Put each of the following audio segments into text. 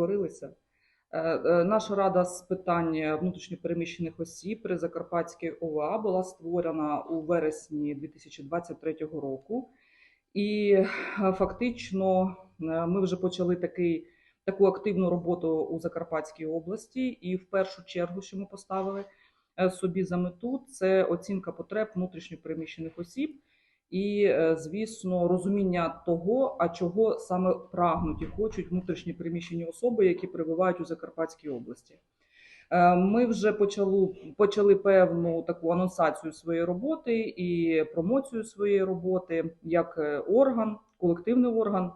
Говорилися. Е, е, Наша рада з питань внутрішньопереміщених осіб при Закарпатській ОВА була створена у вересні 2023 року, і е, фактично ми вже почали такий, таку активну роботу у Закарпатській області. І в першу чергу, що ми поставили собі за мету, це оцінка потреб внутрішньопереміщених осіб. І, е, звісно, розуміння того, а чого саме прагнуть і хочуть внутрішні переміщені особи, які перебувають у Закарпатській області. Е, Ми вже почали, почали певну таку анонсацію своєї роботи і промоцію своєї роботи як е, орган, колективний орган.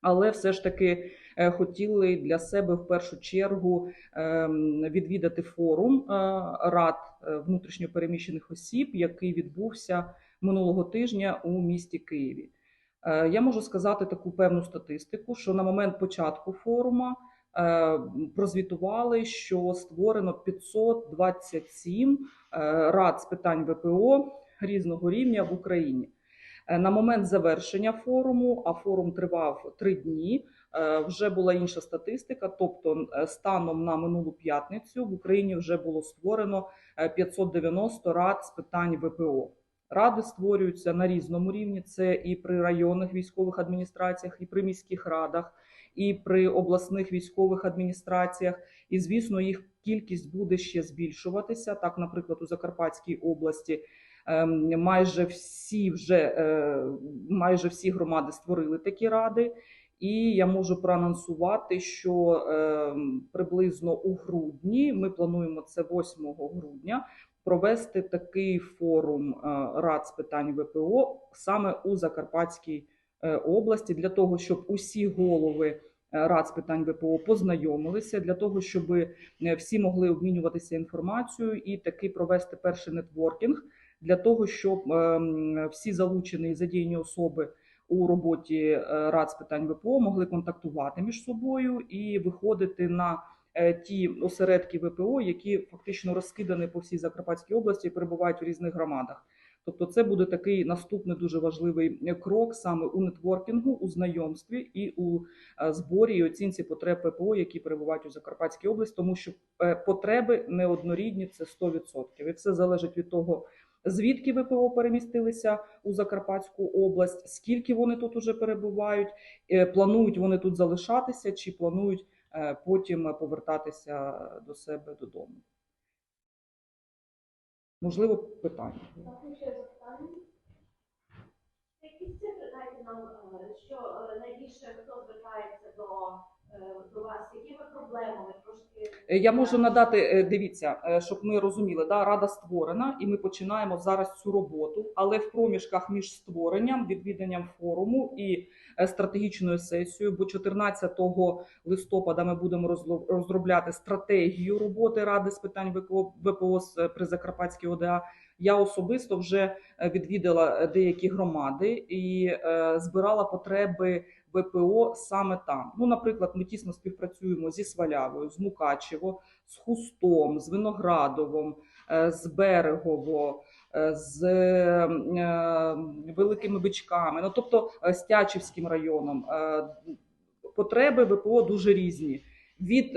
Але все ж таки хотіли для себе в першу чергу ем, відвідати форум рад внутрішньопереміщених осіб, який відбувся минулого тижня у місті Києві. Е, Я можу сказати таку певну статистику, що на момент початку форуму е, прозвітували, що створено 527 е, рад з питань ВПО різного рівня в Україні. На момент завершення форуму, а форум тривав три дні. Вже була інша статистика. Тобто, станом на минулу п'ятницю в Україні вже було створено е, 590 рад з питань ВПО. Ради створюються на різному рівні. Це і при районних військових адміністраціях, і при міських радах, і при обласних військових адміністраціях. І звісно, їх кількість буде ще збільшуватися. Так, наприклад, у Закарпатській області ем, майже всі вже е, майже всі громади створили такі ради. І я можу проанонсувати, що ем, приблизно у грудні ми плануємо це 8 грудня провести такий форум е, рад з питань ВПО саме у Закарпатській е, області для того, щоб усі голови е, рад з питань ВПО познайомилися, для того, щоб всі могли обмінюватися інформацією і таки провести перший нетворкінг для того, щоб ем, всі залучені і задіяні особи у роботі рад з питань ВПО могли контактувати між собою і виходити на ті осередки ВПО, які фактично розкидані по всій Закарпатській області і перебувають у різних громадах. Тобто, це буде такий наступний дуже важливий е, крок саме у нетворкінгу, у знайомстві і у е, зборі і оцінці потреб ВПО, які перебувають у Закарпатській області, тому що е, потреби неоднорідні це 100%. І все залежить від того, звідки ВПО перемістилися у Закарпатську область, скільки вони тут уже перебувають, е, планують вони тут залишатися, чи планують е, потім повертатися до себе додому. Можливо, питання. Так? Якісь цифри дайте нам, е, що е, найбільше хто звертається до, е, вас, якими проблемами. Е, Я можу надати, е, дивіться, е, щоб ми розуміли, да, рада створена, і ми починаємо зараз цю роботу, але в проміжках між створенням, відвіданням форуму і е, стратегічною сесією, бо 14 листопада ми будемо розробляти стратегію роботи ради з питань ВПО, ВПО е, при Закарпатській ОДА. Я особисто вже е, відвідала е, деякі громади і е, збирала потреби ВПО саме там. Ну, наприклад, ми тісно співпрацюємо зі Свалявою, з Мукачево, з Хустом, з Виноградовом, е, з Берегово, е, з е, Великими Бичками, ну тобто з Тячівським районом. Потреби ВПО дуже різні. Від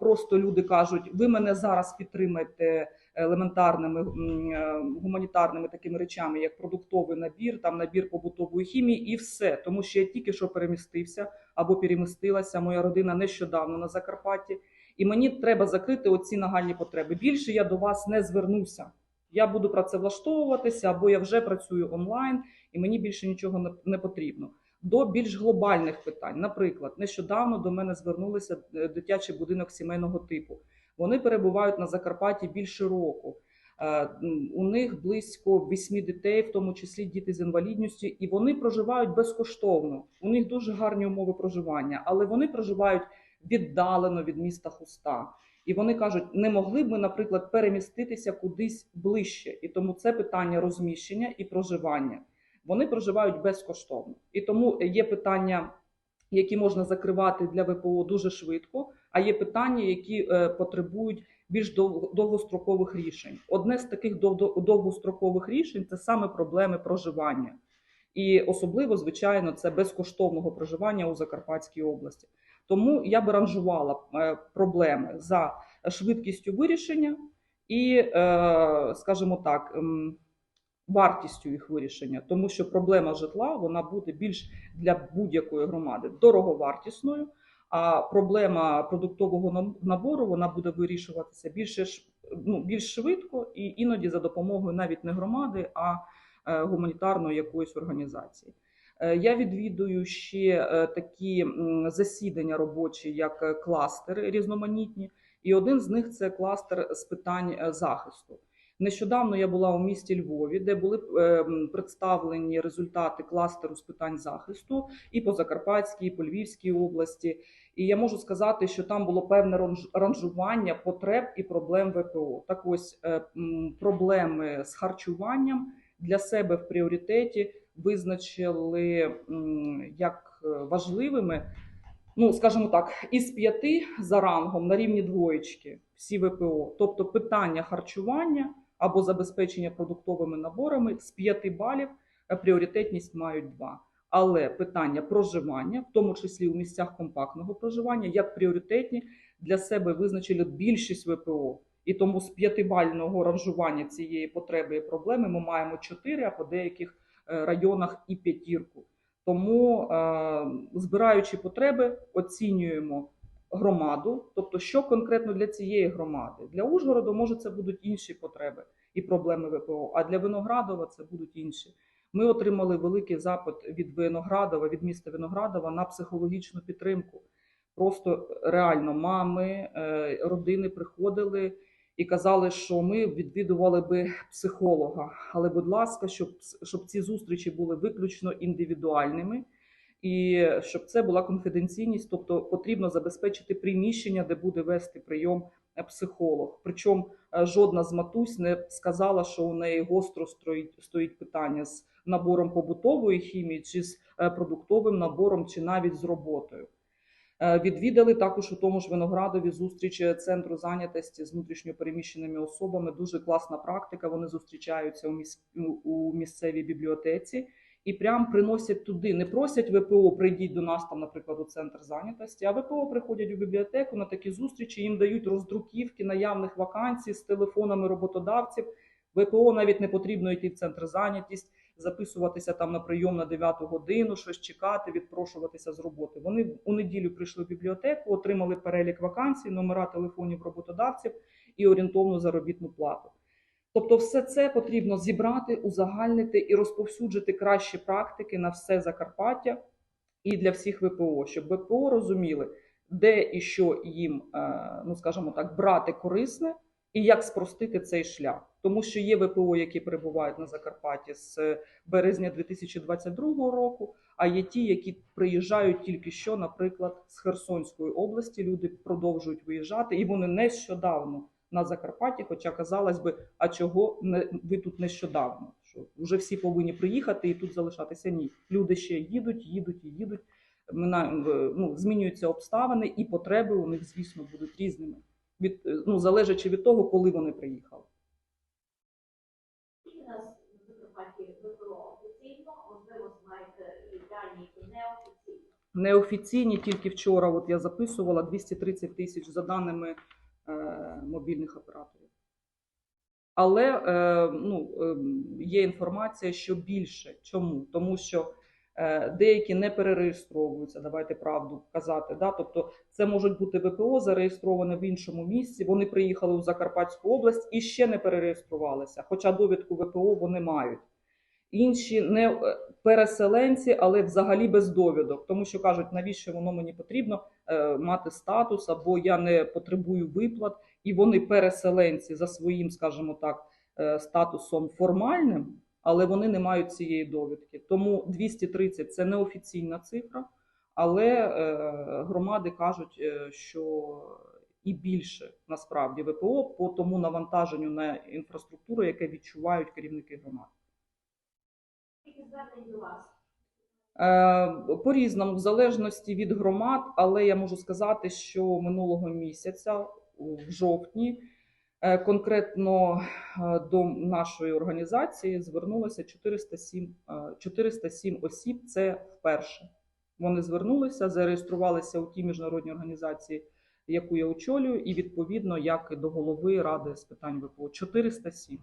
просто люди кажуть, ви мене зараз підтримаєте елементарними е, гуманітарними такими речами, як продуктовий набір, там набір побутової хімії, і все. Тому що я тільки що перемістився або перемістилася. Моя родина нещодавно на Закарпатті, і мені треба закрити оці нагальні потреби. Більше я до вас не звернуся. Я буду працевлаштовуватися, або я вже працюю онлайн, і мені більше нічого не- потрібно. До більш глобальних питань, наприклад, нещодавно до мене звернулися е, дитячий будинок сімейного типу. Вони перебувають на Закарпатті більше року. Е, У них близько вісьми дітей, в тому числі діти з інвалідністю, і вони проживають безкоштовно. У них дуже гарні умови проживання, але вони проживають віддалено від міста Хуста. І вони кажуть, не могли б ми, наприклад, переміститися кудись ближче. І тому це питання розміщення і проживання. Вони проживають безкоштовно. І тому є питання, які можна закривати для ВПО дуже швидко, а є питання, які е, потребують більш довгострокових рішень. Одне з таких довгострокових рішень це саме проблеми проживання. І особливо, звичайно, це безкоштовного проживання у Закарпатській області. Тому я би ранжувала е, проблеми за швидкістю вирішення і, е, скажімо так, ем, вартістю їх вирішення, тому що проблема житла вона буде більш для будь-якої громади дороговартісною. А проблема продуктового набору вона буде вирішуватися більше ну, більш швидко і іноді за допомогою навіть не громади, а е, гуманітарної якоїсь організації. Е, Я відвідую ще е, такі засідання робочі, як кластери різноманітні, і один з них це кластер з питань захисту. Нещодавно я була у місті Львові, де були е, представлені результати кластеру з питань захисту і по Закарпатській, і по Львівській області. І я можу сказати, що там було певне ранж- ранжування потреб і проблем ВПО. Так ось е, проблеми з харчуванням для себе в пріоритеті визначили як е, важливими. Ну, скажімо так, із п'яти за рангом на рівні двоєчки всі ВПО, тобто питання харчування або забезпечення продуктовими наборами з п'яти балів е, пріоритетність мають два. Але питання проживання, в тому числі у місцях компактного проживання, як пріоритетні для себе визначили більшість ВПО. І тому з п'ятибального ранжування цієї потреби і проблеми ми маємо чотири, а по деяких е, районах і п'ятірку. Тому, е, збираючи потреби, оцінюємо громаду, тобто, що конкретно для цієї громади. Для Ужгороду, може, це будуть інші потреби і проблеми ВПО, а для Виноградова це будуть інші. Ми отримали великий запит від Виноградова, від міста Виноградова на психологічну підтримку. Просто реально мами, е, родини приходили і казали, що ми відвідували би психолога. Але, будь ласка, щоб, щоб ці зустрічі були виключно індивідуальними. І щоб це була конфіденційність, тобто потрібно забезпечити приміщення, де буде вести прийом е, психолог. Причому е, жодна з матусь не сказала, що у неї гостро стоїть, питання з набором побутової хімії, чи з е, продуктовим набором, чи навіть з роботою. Відвідали також у тому ж Виноградові зустріч центру зайнятості з внутрішньопереміщеними особами. Дуже класна практика. Вони зустрічаються у місцевій бібліотеці і прям приносять туди. Не просять ВПО, прийдіть до нас там, наприклад, у центр зайнятості. А ВПО приходять у бібліотеку на такі зустрічі. Їм дають роздруківки наявних вакансій з телефонами роботодавців. ВПО навіть не потрібно йти в центр зайнятість, записуватися там на прийом на 9 годину, щось чекати, відпрошуватися з роботи. Вони у неділю прийшли в бібліотеку, отримали перелік вакансій, номера телефонів роботодавців і орієнтовну заробітну плату. Тобто, все це потрібно зібрати, узагальнити і розповсюджити кращі практики на все Закарпаття і для всіх ВПО, щоб ВПО розуміли, де і що їм, е, ну скажімо так, брати корисне, і як спростити цей шлях. Тому що є ВПО, які перебувають на Закарпатті з березня 2022 року, а є ті, які приїжджають тільки що, наприклад, з Херсонської області. Люди продовжують виїжджати, і вони нещодавно на Закарпатті. Хоча казалось би, а чого не ви тут нещодавно? Що вже всі повинні приїхати і тут залишатися? Ні, люди ще їдуть, їдуть і їдуть. Ну, змінюються обставини, і потреби у них, звісно, будуть різними. Від ну залежачи від того, коли вони приїхали. Неофіційні тільки вчора. От я записувала 230 тисяч за даними мобільних операторів. Але е, ну, е, є інформація, що більше. Чому? Тому що е, деякі не перереєстровуються, давайте правду казати. Да? Тобто це можуть бути ВПО зареєстроване в іншому місці. Вони приїхали у Закарпатську область і ще не перереєструвалися, хоча довідку ВПО вони мають. Інші не е, переселенці, але взагалі без довідок, тому що кажуть, навіщо воно мені потрібно е, мати статус, або я не потребую виплат, і вони переселенці за своїм, скажімо так, е, статусом формальним, але вони не мають цієї довідки. Тому 230 – це неофіційна цифра, але е, громади кажуть, е, що і більше насправді ВПО по тому навантаженню на інфраструктуру, яке відчувають керівники громад. Е, По-різному, в залежності від громад, але я можу сказати, що минулого місяця, в жовтні, е, конкретно е, до нашої організації звернулося 407, е, 407 осіб. Це вперше. Вони звернулися, зареєструвалися у тій міжнародній організації, яку я очолюю, і відповідно як і до голови ради з питань ВПО 407.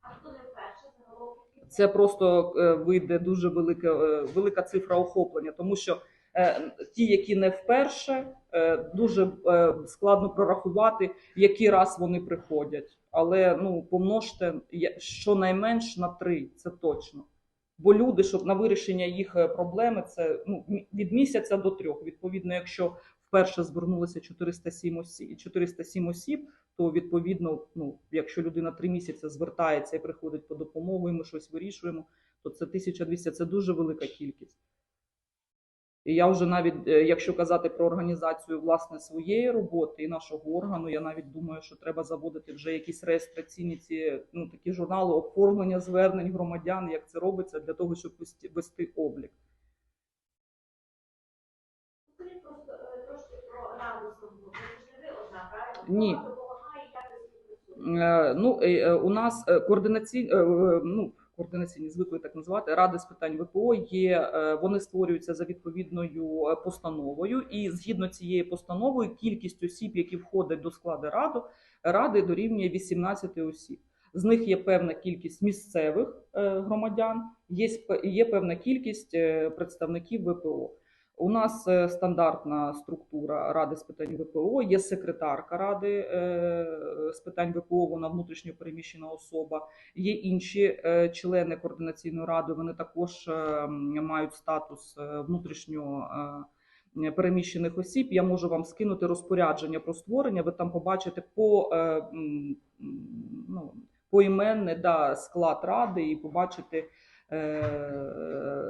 А хто не вперше загалом? Це просто е, вийде дуже велика, е, велика цифра охоплення, тому що е, ті, які не вперше, дуже складно прорахувати, який раз вони приходять. Але ну помножте щонайменш на три, це точно. Бо люди, щоб на вирішення їх проблеми, це ну від місяця до трьох. Відповідно, якщо вперше звернулося 407 осіб, 407 осіб, то відповідно, ну якщо людина три місяці звертається і приходить по допомогу, і ми щось вирішуємо, то це 1200 – це дуже велика кількість. І я вже навіть, е, якщо казати про організацію власне своєї роботи і нашого органу, я навіть думаю, що треба заводити вже якісь реєстраційні ці ну такі журнали оформлення звернень громадян, як це робиться, для того, щоб вести, облік. Е? Ні. Хто вам допомагає, як ви співпрацюєте? Е, Ну, е, е, у нас е, координаційні, е, е, ну, координаційні звикли так називати ради з питань ВПО є. е, Вони створюються за відповідною е, постановою, і згідно цієї постанови, кількість осіб, які входять до складу ради, ради дорівнює 18 осіб. З них є певна кількість місцевих е, громадян, є, є певна кількість е, представників ВПО. У нас е, стандартна структура ради з питань ВПО, є секретарка ради е, з питань ВПО, вона внутрішньо переміщена особа. Є інші е, члени координаційної ради. Вони також мають статус внутрішньо переміщених осіб. Я можу вам скинути розпорядження про створення. Ви там побачите по, ну, поіменний да, склад ради і побачите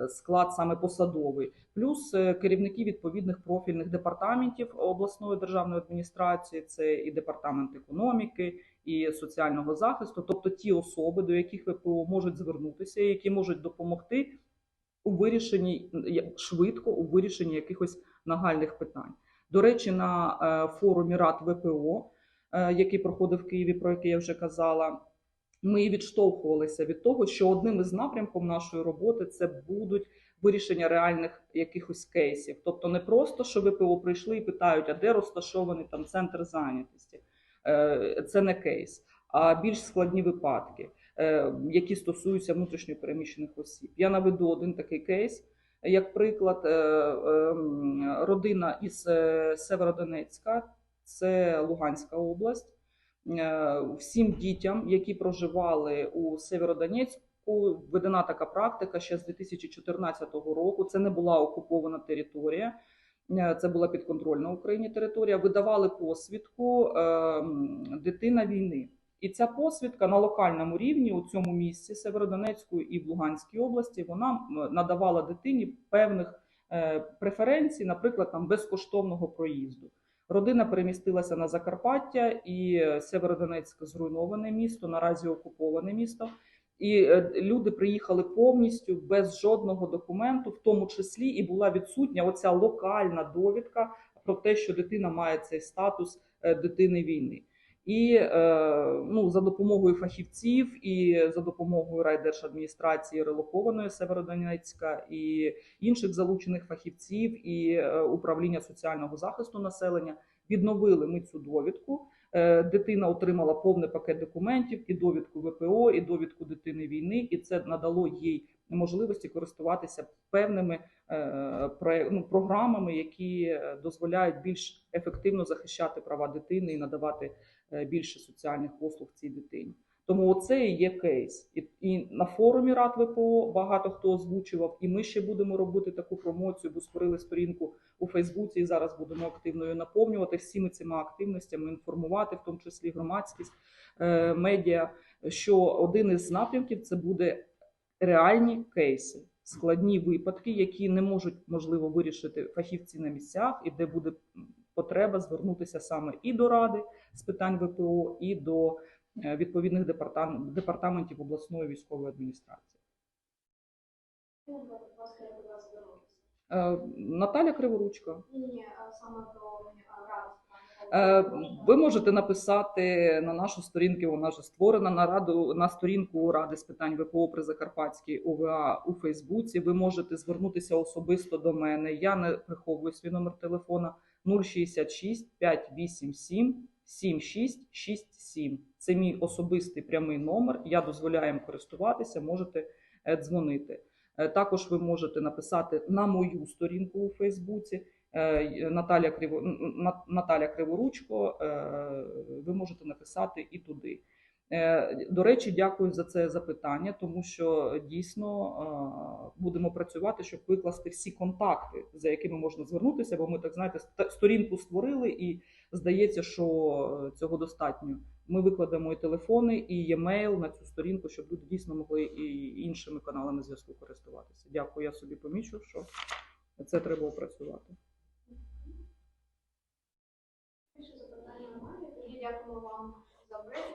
склад саме посадовий, плюс е, керівники відповідних профільних департаментів обласної державної адміністрації, це і департамент економіки, і соціального захисту, тобто ті особи, до яких ВПО можуть звернутися, які можуть допомогти у вирішенні швидко у вирішенні якихось нагальних питань. До речі, на е, форумі Рад ВПО, е, який проходив в Києві, про який я вже казала, ми відштовхувалися від того, що одним із напрямків нашої роботи це будуть вирішення реальних якихось кейсів. Тобто не просто, що ВПО прийшли і питають, а де розташований там центр зайнятості. Е, Це не кейс, а більш складні випадки, е, які стосуються внутрішньопереміщених осіб. Я наведу один такий кейс. Як приклад, е, родина із Северодонецька, це Луганська область. Е, Всім дітям, які проживали у Северодонецьку, введена така практика ще з 2014 року. Це не була окупована територія, е, це була підконтрольна Україні територія. Видавали посвідку е, дитина війни. І ця посвідка на локальному рівні у цьому місці Северодонецької і в Луганській області вона надавала дитині певних преференцій, наприклад, там безкоштовного проїзду. Родина перемістилася на Закарпаття, і е, Северодонецьк зруйноване місто, наразі окуповане місто. І е, люди приїхали повністю без жодного документу, в тому числі і була відсутня оця локальна довідка про те, що дитина має цей статус е, дитини війни. І е, ну, за допомогою фахівців і за допомогою райдержадміністрації релокованої Северодонецька і інших залучених фахівців і е, управління соціального захисту населення відновили ми цю довідку. Е, Дитина отримала повний пакет документів, і довідку ВПО, і довідку дитини війни, і це надало їй можливості користуватися певними ну, програмами, які дозволяють більш ефективно захищати права дитини і надавати більше соціальних послуг цій дитині. Тому оце і є кейс. І, і на форумі Рад ВПО багато хто озвучував, і ми ще будемо робити таку промоцію, бо створили сторінку у Фейсбуці і зараз будемо активно її наповнювати всіми цими активностями, інформувати, в тому числі громадськість, е, медіа, що один із напрямків це буде реальні кейси, складні випадки, які не можуть можливо вирішити фахівці на місцях, і де буде потреба звернутися саме і до ради з питань ВПО, і до е, відповідних департам- департаментів обласної військової адміністрації. Е, Наталя Криворучка. Е, Ви можете написати на нашу сторінку, вона вже створена на раду на сторінку Ради з питань ВПО при Закарпатській ОВА у Фейсбуці. Ви можете звернутися особисто до мене. Я не приховую свій номер телефона 066 587 7667. Це мій особистий прямий номер. Я дозволяю їм користуватися. Можете е, дзвонити. Е, Також ви можете написати на мою сторінку у Фейсбуці. Е, Наталя Криворучко. Ви можете написати і туди. Е, До речі, дякую за це запитання, тому що дійсно е, будемо працювати, щоб викласти всі контакти, за якими можна звернутися, бо ми так знаєте, сторінку створили, і здається, що е, цього достатньо. Ми викладемо і телефони, і e-mail на цю сторінку, щоб люди дійсно могли і іншими каналами зв'язку користуватися. Дякую, я собі помічу, що це треба опрацювати. Дякуємо вам за.